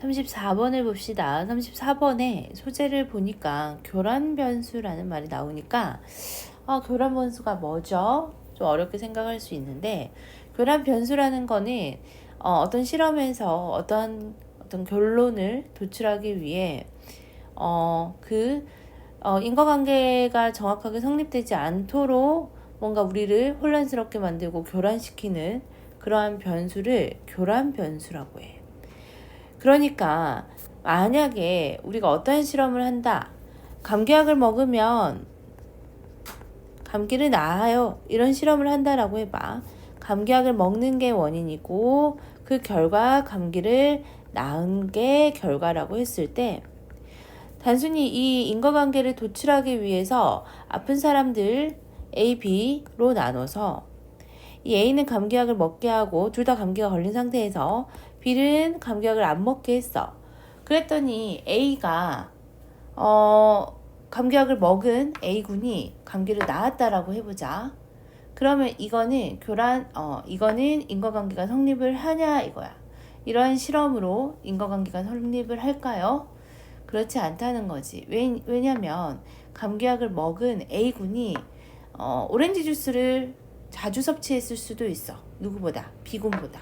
34번을 봅시다. 34번에 소재를 보니까 교란 변수라는 말이 나오니까 아, 교란 변수가 뭐죠? 좀 어렵게 생각할 수 있는데 교란 변수라는 거는 어, 어떤 실험에서 어떤 어떤 결론을 도출하기 위해 어, 그 어, 인과관계가 정확하게 성립되지 않도록 뭔가 우리를 혼란스럽게 만들고 교란시키는 그러한 변수를 교란 변수라고 해. 그러니까 만약에 우리가 어떠한 실험을 한다. 감기약을 먹으면 감기를 나아요. 이런 실험을 한다라고 해봐. 감기약을 먹는 게 원인이고 그 결과 감기를 낳은 게 결과라고 했을 때 단순히 이 인과관계를 도출하기 위해서 아픈 사람들 A, B로 나눠서 이 A는 감기약을 먹게 하고 둘 다 감기가 걸린 상태에서 B는 감기약을 안 먹게 했어. 그랬더니 A가 어 감기약을 먹은 A군이 감기를 낳았다라고 해보자. 그러면 이거는 교란 어 이거는 인과관계가 성립을 하냐 이거야. 이러한 실험으로 인과관계가 성립을 할까요? 그렇지 않다는 거지. 왜, 왜냐면 감기약을 먹은 A군이 어, 오렌지 주스를 자주 섭취했을 수도 있어. 누구보다 B군보다.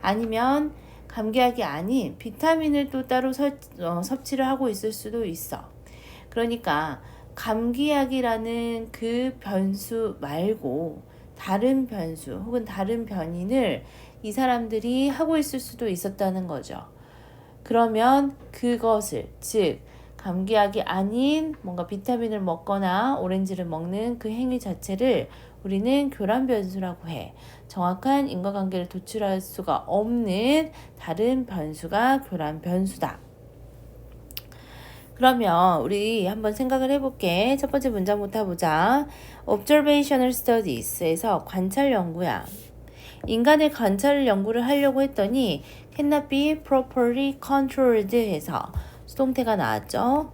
아니면 감기약이 아닌 비타민을 또 따로 설, 어, 섭취를 하고 있을 수도 있어. 그러니까 감기약이라는 그 변수 말고 다른 변수 혹은 다른 변인을 이 사람들이 하고 있을 수도 있었다는 거죠. 그러면 그것을 즉 감기약이 아닌 뭔가 비타민을 먹거나 오렌지를 먹는 그 행위 자체를 우리는 교란 변수라고 해. 정확한 인과관계를 도출할 수가 없는 다른 변수가 교란 변수다. 그러면 우리 한번 생각을 해볼게. 첫 번째 문장부터 보자. Observational Studies에서 관찰 연구야. 인간의 관찰 연구를 하려고 했더니 cannot be properly controlled 해서 수동태가 나왔죠.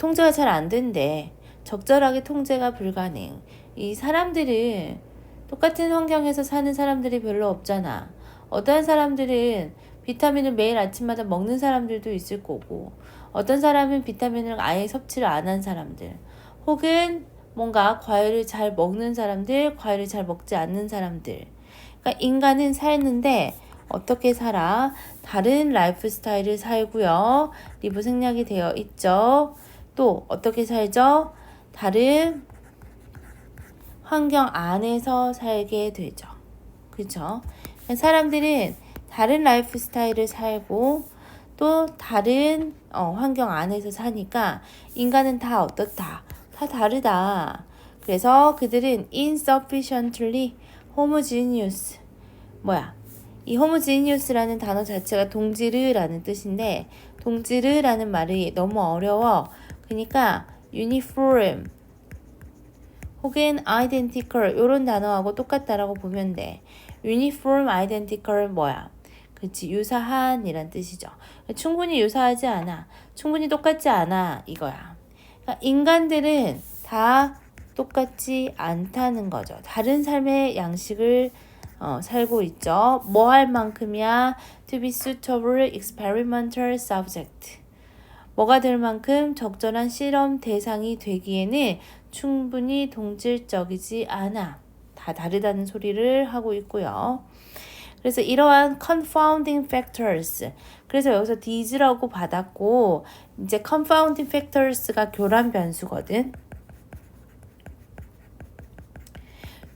통제가 잘 안 된대. 적절하게 통제가 불가능. 이 사람들은 똑같은 환경에서 사는 사람들이 별로 없잖아. 어떠한 사람들은 비타민을 매일 아침마다 먹는 사람들도 있을 거고, 어떤 사람은 비타민을 아예 섭취를 안 한 사람들, 혹은 뭔가 과일을 잘 먹는 사람들, 과일을 잘 먹지 않는 사람들. 그러니까 인간은 살는데 어떻게 살아? 다른 라이프 스타일을 살고요. 리브 생략이 되어 있죠. 또 어떻게 살죠? 다른 환경 안에서 살게 되죠. 그렇죠? 사람들은 다른 라이프 스타일을 살고 또 다른 어, 환경 안에서 사니까 인간은 다 어떻다? 다 다르다. 그래서 그들은 insufficiently homogeneous 뭐야? 이 homogeneous라는 단어 자체가 동지르라는 뜻인데 동지르라는 말이 너무 어려워. 그러니까 uniform 혹은 identical 이런 단어하고 똑같다라고 보면 돼. uniform identical 뭐야? 그치 유사한 이란 뜻이죠. 충분히 유사하지 않아. 충분히 똑같지 않아 이거야. 그러니까 인간들은 다 똑같지 않다는 거죠. 다른 삶의 양식을 어, 살고 있죠. 뭐 할 만큼이야? To be suitable experimental subject. 뭐가 될 만큼 적절한 실험 대상이 되기에는 충분히 동질적이지 않아. 다 다르다는 소리를 하고 있고요. 그래서 이러한 confounding factors. 그래서 여기서 these라고 받았고, 이제 confounding factors가 교란 변수거든.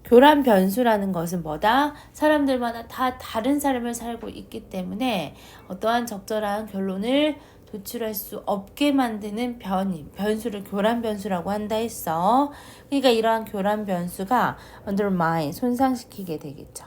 교란 변수라는 것은 뭐다? 사람들마다 다 다른 삶을 살고 있기 때문에 어떠한 적절한 결론을 도출할 수 없게 만드는 변이, 변수를 교란 변수라고 한다 했어. 그러니까 이러한 교란 변수가 undermine, 손상시키게 되겠죠.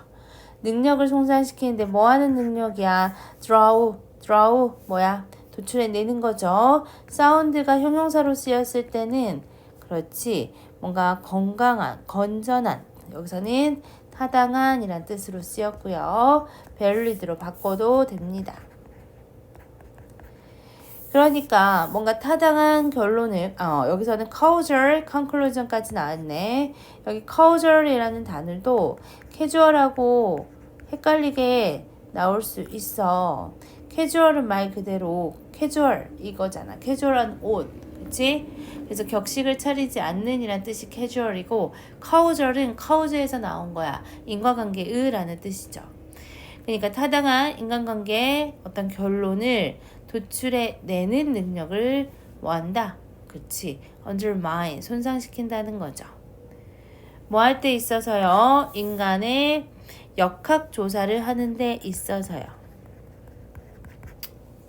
능력을 손상시키는데 뭐 하는 능력이야? draw, draw, 뭐야? 도출해내는 거죠. 사운드가 형용사로 쓰였을 때는 그렇지. 뭔가 건강한, 건전한, 여기서는 타당한 이란 뜻으로 쓰였고요. valid로 바꿔도 됩니다. 그러니까 뭔가 타당한 결론을 어, 여기서는 causal conclusion까지 나왔네. 여기 causal이라는 단어도 캐주얼하고 헷갈리게 나올 수 있어. 캐주얼은 말 그대로 캐주얼 이거잖아. 캐주얼한 옷. 그치? 그래서 격식을 차리지 않는 이란 뜻이 캐주얼이고 카우절은 카우즈에서 나온 거야. 인과관계의라는 뜻이죠. 그러니까 타당한 인간관계의 어떤 결론을 도출해 내는 능력을 뭐한다? 그치? undermine, 손상시킨다는 거죠. 뭐 할 때 있어서요? 인간의 역학 조사를 하는 데 있어서요.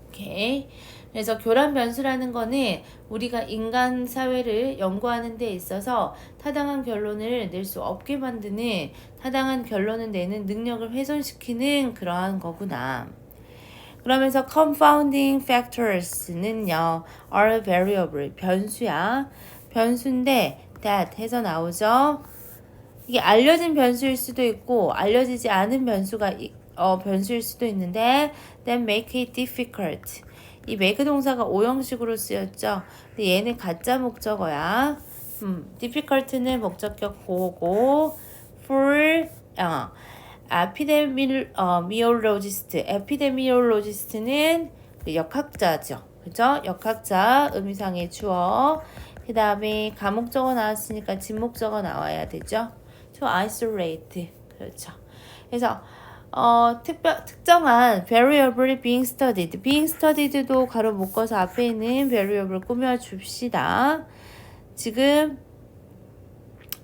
오케이. 그래서 교란 변수라는 거는 우리가 인간 사회를 연구하는 데 있어서 타당한 결론을 낼 수 없게 만드는 타당한 결론을 내는 능력을 훼손시키는 그러한 거구나. 그러면서 confounding factors는요, are variable, 변수야. 변수인데 that 해서 나오죠. 이게 알려진 변수일 수도 있고 알려지지 않은 변수가 이- 어, 변수일 수도 있는데 then make it difficult. 이 make 동사가 오형식으로 쓰였죠. 근데 얘는 가짜 목적어야. 음, difficult는 목적격 보고 for 어, epidemiologist는 그 역학자죠. 그죠? 역학자 의미상의 주어. 그 다음에 가목적어 나왔으니까 진목적어 나와야 되죠. to isolate. 그렇죠. 그래서 어, 특별, 특정한 variable being studied. being studied도 가로 묶어서 앞에 있는 variable 꾸며줍시다. 지금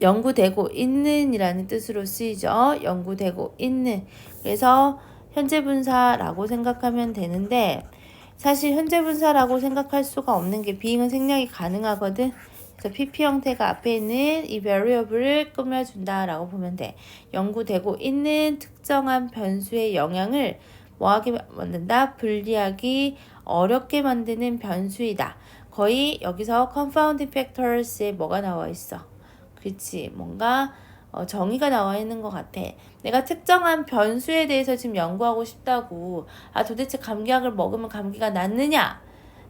연구되고 있는이라는 뜻으로 쓰이죠. 연구되고 있는. 그래서 현재 분사라고 생각하면 되는데 사실 현재 분사라고 생각할 수가 없는 게 being은 생략이 가능하거든. 그래서 PP 형태가 앞에 있는 이 variable을 꾸며준다라고 보면 돼. 연구되고 있는 특정한 변수의 영향을 뭐하게 만든다? 분리하기 어렵게 만드는 변수이다. 거의 여기서 confounding factors에 뭐가 나와 있어? 그치 뭔가 어, 정의가 나와 있는 것 같아. 내가 특정한 변수에 대해서 지금 연구하고 싶다고. 아, 도대체 감기약을 먹으면 감기가 낫느냐?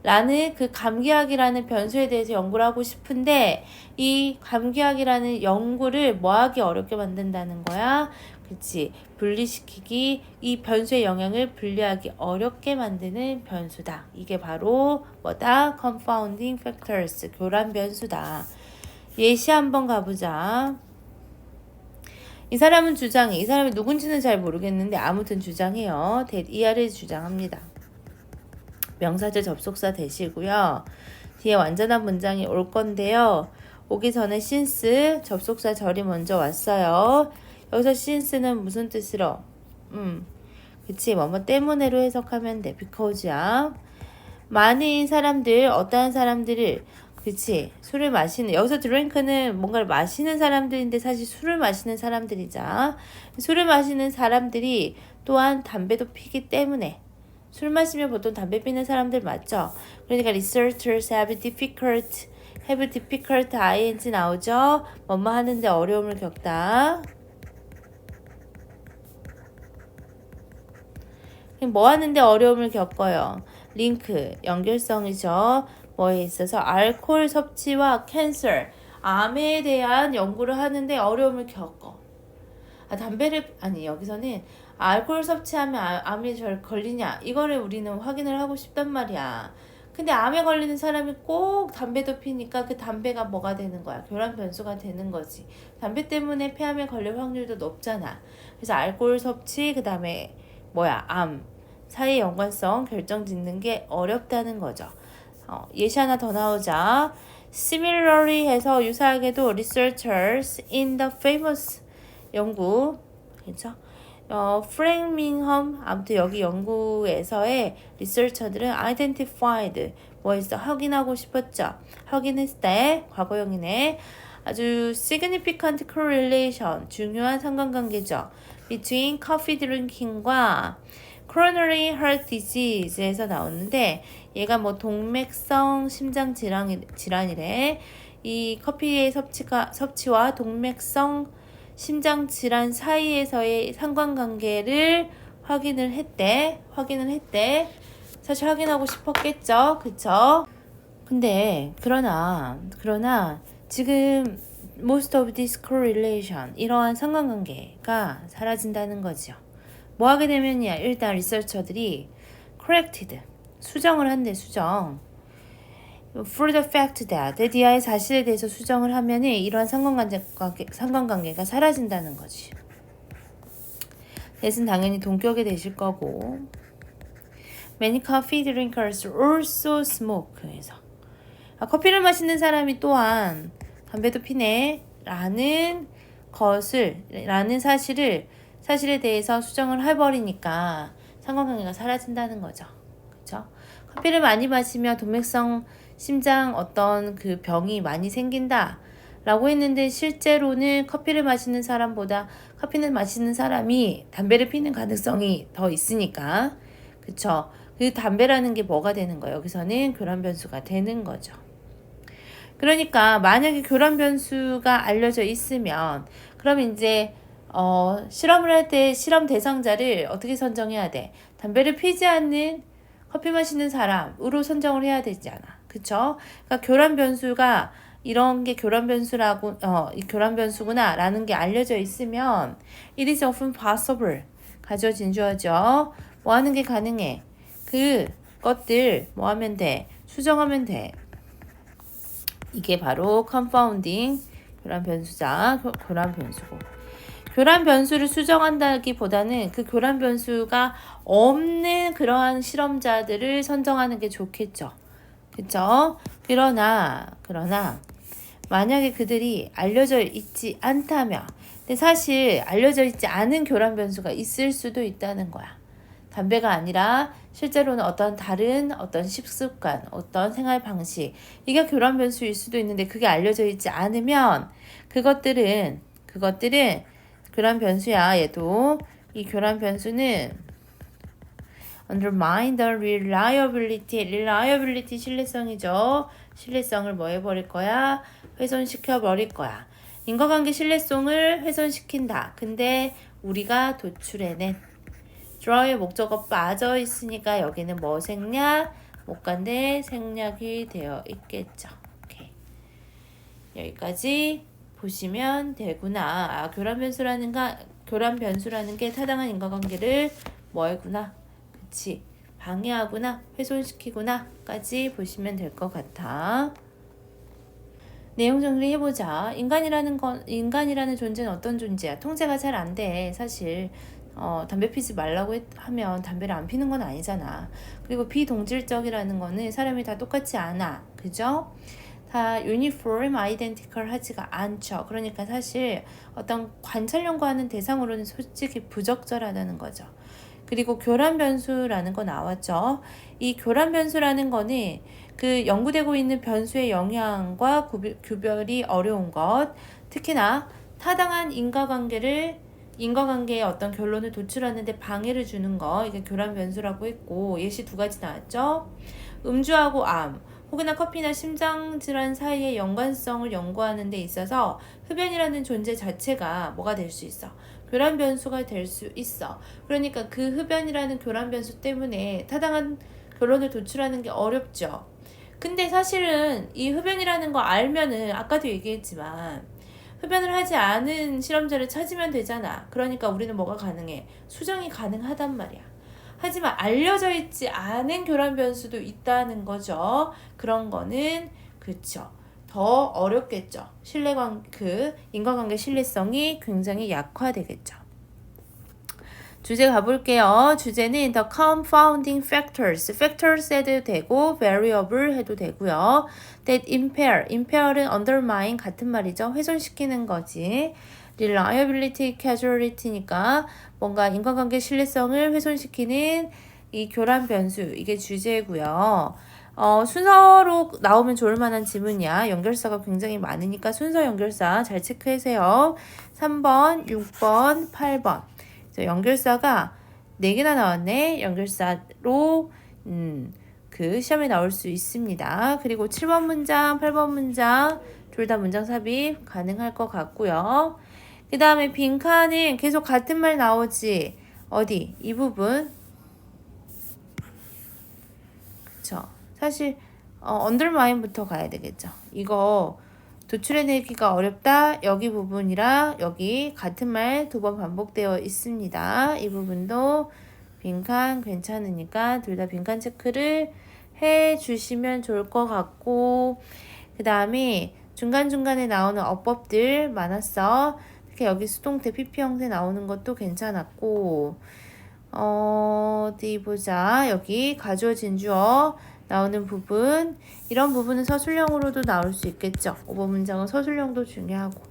라는 그 감기약이라는 변수에 대해서 연구를 하고 싶은데, 이 감기약이라는 연구를 뭐 하기 어렵게 만든다는 거야? 그치. 분리시키기, 이 변수의 영향을 분리하기 어렵게 만드는 변수다. 이게 바로 뭐다? confounding factors. 교란 변수다. 예시 한번 가보자. 이 사람은 주장해. 이 사람이 누군지는 잘 모르겠는데 아무튼 주장해요. 대, 이하를 주장합니다. 명사절 접속사 대시고요. 뒤에 완전한 문장이 올 건데요. 오기 전에 since 접속사 절이 먼저 왔어요. 여기서 since는 무슨 뜻으로? 음, 그치 뭐뭐 때문에로 해석하면 돼. because야. 많은 사람들, 어떠한 사람들을 그치 술을 마시는 여기서 드링크는 뭔가를 마시는 사람들인데 사실 술을 마시는 사람들이자 술을 마시는 사람들이 또한 담배도 피기 때문에 술 마시면 보통 담배 피는 사람들 맞죠? 그러니까 researchers have difficult have difficult ing 나오죠? 뭐뭐 하는데 어려움을 겪다. 뭐 하는데 어려움을 겪어요? 링크 연결성이죠. 뭐에 있어서 알코올 섭취와 캔서 암에 대한 연구를 하는데 어려움을 겪어. 아 담배를 아니 여기서는 알코올 섭취하면 아- 암에 절 걸리냐 이거를 우리는 확인을 하고 싶단 말이야. 근데 암에 걸리는 사람이 꼭 담배도 피니까 그 담배가 뭐가 되는 거야? 교란 변수가 되는 거지. 담배 때문에 폐암에 걸릴 확률도 높잖아. 그래서 알코올 섭취 그다음에 뭐야 암 사이 연관성 결정 짓는 게 어렵다는 거죠. 어, 예시 하나 더 나오자. Similarly 해서 유사하게도 researchers in the famous 연구 그렇죠? 어, 프랭밍엄 아무튼 여기 연구에서의 리서처들은 identified 뭐했어 확인하고 싶었죠. 확인했을 때 과거형이네. 아주 significant correlation 중요한 상관관계죠. between coffee drinking과 coronary heart disease에서 나오는데 얘가 뭐 동맥성 심장 질환 질환이래. 이 커피의 섭취가 섭취와 동맥성 심장 질환 사이에서의 상관관계를 확인을 했대. 확인을 했대. 사실 확인하고 싶었겠죠. 그쵸? 근데 그러나 그러나 지금 most of this correlation 이러한 상관관계가 사라진다는 거죠. 뭐 하게 되면이야 일단 리서처들이 corrected. 수정을 한대, 수정. For the fact that 디아의 사실에 대해서 수정을 하면은 이러한 상관관계, 상관관계가 사라진다는 거지. 넷은 당연히 동격이 되실 거고. Many coffee drinkers also smoke. 그래서 아, 커피를 마시는 사람이 또한 담배도 피네. 라는 것을, 라는 사실을, 사실에 대해서 수정을 해버리니까 상관관계가 사라진다는 거죠. 그쵸? 커피를 많이 마시면 동맥성 심장 어떤 그 병이 많이 생긴다. 라고 했는데 실제로는 커피를 마시는 사람보다 커피를 마시는 사람이 담배를 피는 가능성이 더 있으니까. 그쵸? 그 담배라는 게 뭐가 되는 거예요? 여기서는 교란 변수가 되는 거죠. 그러니까 만약에 교란 변수가 알려져 있으면 그럼 이제 어, 실험을 할 때 실험 대상자를 어떻게 선정해야 돼? 담배를 피지 않는 커피 마시는 사람으로 선정을 해야 되잖아. 그쵸? 그러니까 교란 변수가 이런 게 교란 변수라고 어, 이 교란 변수구나 라는 게 알려져 있으면 it is often possible 가져 진 주어죠. 뭐 하는 게 가능해? 그 것들 뭐 하면 돼? 수정하면 돼. 이게 바로 confounding 교란 변수자 교, 교란 변수고 교란 변수를 수정한다기보다는 그 교란 변수가 없는 그러한 실험자들을 선정하는 게 좋겠죠. 그쵸? 그러나 그러나 만약에 그들이 알려져 있지 않다면 근데 사실 알려져 있지 않은 교란 변수가 있을 수도 있다는 거야. 담배가 아니라 실제로는 어떤 다른 어떤 식습관, 어떤 생활 방식, 이게 교란 변수일 수도 있는데 그게 알려져 있지 않으면 그것들은 그것들은 교란 변수야. 얘도 이 교란 변수는 undermine the reliability, reliability 신뢰성이죠. 신뢰성을 뭐 해버릴 거야? 훼손시켜 버릴 거야. 인과관계 신뢰성을 훼손시킨다. 근데 우리가 도출해낸 draw의 목적어 빠져 있으니까 여기는 뭐 생략? 못 간데 생략이 되어 있겠죠. 오케이. 여기까지 보시면 되구나. 아, 교란 변수라는 가 교란 변수라는 게 타당한 인과관계를 뭐해구나. 그치. 방해하구나. 훼손시키구나까지 보시면 될 것 같아. 내용 정리해보자. 인간이라는 건, 인간이라는 존재는 어떤 존재야? 통제가 잘 안 돼. 사실. 어, 담배 피지 말라고 했, 하면 담배를 안 피는 건 아니잖아. 그리고 비동질적이라는 거는 사람이 다 똑같지 않아. 그죠? 다 uniform, identical 하지가 않죠. 그러니까 사실 어떤 관찰 연구 하는 대상으로는 솔직히 부적절하다는 거죠. 그리고 교란 변수라는 거 나왔죠. 이 교란 변수라는 거는 그 연구되고 있는 변수의 영향과 구별이 어려운 것, 특히나 타당한 인과관계를 인과관계의 어떤 결론을 도출하는데 방해를 주는 거 이게 교란 변수라고 했고 예시 두 가지 나왔죠. 음주하고 암 혹은 커피나 심장 질환 사이의 연관성을 연구하는 데 있어서 흡연이라는 존재 자체가 뭐가 될 수 있어? 교란 변수가 될 수 있어. 그러니까 그 흡연이라는 교란 변수 때문에 타당한 결론을 도출하는 게 어렵죠. 근데 사실은 이 흡연이라는 거 알면은 아까도 얘기했지만 흡연을 하지 않은 실험자를 찾으면 되잖아. 그러니까 우리는 뭐가 가능해? 수정이 가능하단 말이야. 하지만 알려져 있지 않은 교란 변수도 있다는 거죠. 그런 거는 그쵸. 더 어렵겠죠. 신뢰관 그 인과관계 신뢰성이 굉장히 약화되겠죠. 주제 가볼게요. 주제는 the confounding factors. factors 해도 되고 variable 해도 되고요. that impair. impair은 undermine 같은 말이죠. 훼손시키는 거지. Reliability, casualty니까 뭔가 인간관계 신뢰성을 훼손시키는 이 교란 변수 이게 주제고요. 어, 순서로 나오면 좋을 만한 지문이야. 연결사가 굉장히 많으니까 순서 연결사 잘 체크하세요. 3번, 6번, 8번. 연결사가 4개나 나왔네. 연결사로 음, 그 시험에 나올 수 있습니다. 그리고 7번 문장, 8번 문장 둘 다 문장 삽입 가능할 것 같고요. 그 다음에 빈칸은 계속 같은 말 나오지. 어디? 이 부분. 그쵸. 사실 어, 언더마인부터 가야 되겠죠. 이거 도출해내기가 어렵다. 여기 부분이랑 여기 같은 말 두 번 반복되어 있습니다. 이 부분도 빈칸 괜찮으니까 둘 다 빈칸 체크를 해 주시면 좋을 것 같고 그 다음에 중간중간에 나오는 어법들 많았어. 특히 여기 수동태 PP 형태 나오는 것도 괜찮았고 어, 어디 보자. 여기 가주어진 주어 나오는 부분 이런 부분은 서술형으로도 나올 수 있겠죠. 오버 문장은 서술형도 중요하고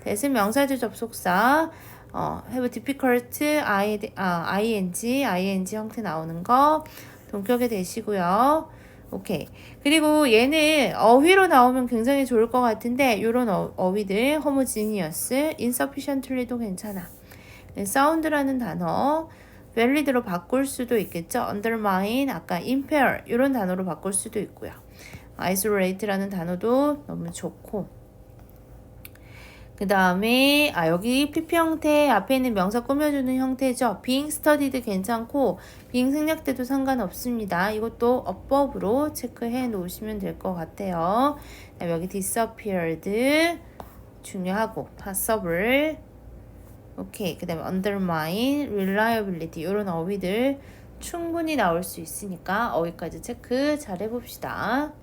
대신 명사절 접속사 어, have difficult I, 아, ing, ing 형태 나오는 거 동격에 대시고요. 오케이. 그리고 얘는 어휘로 나오면 굉장히 좋을 것 같은데 이런 어, 어휘들 homogeneous, insufficiently도 괜찮아. 사운드라는 단어 valid로 바꿀 수도 있겠죠. undermine, 아까 impair 이런 단어로 바꿀 수도 있고요. isolate라는 단어도 너무 좋고 그 다음에 아 여기 PP 형태 앞에 있는 명사 꾸며주는 형태죠. being studied 괜찮고 being 생략돼도 상관없습니다. 이것도 어법으로 체크해 놓으시면 될 것 같아요. 그다음에 여기 disappeared 중요하고 possible 오케이 그 다음에 undermine, reliability 이런 어휘들 충분히 나올 수 있으니까 어휘까지 체크 잘 해봅시다.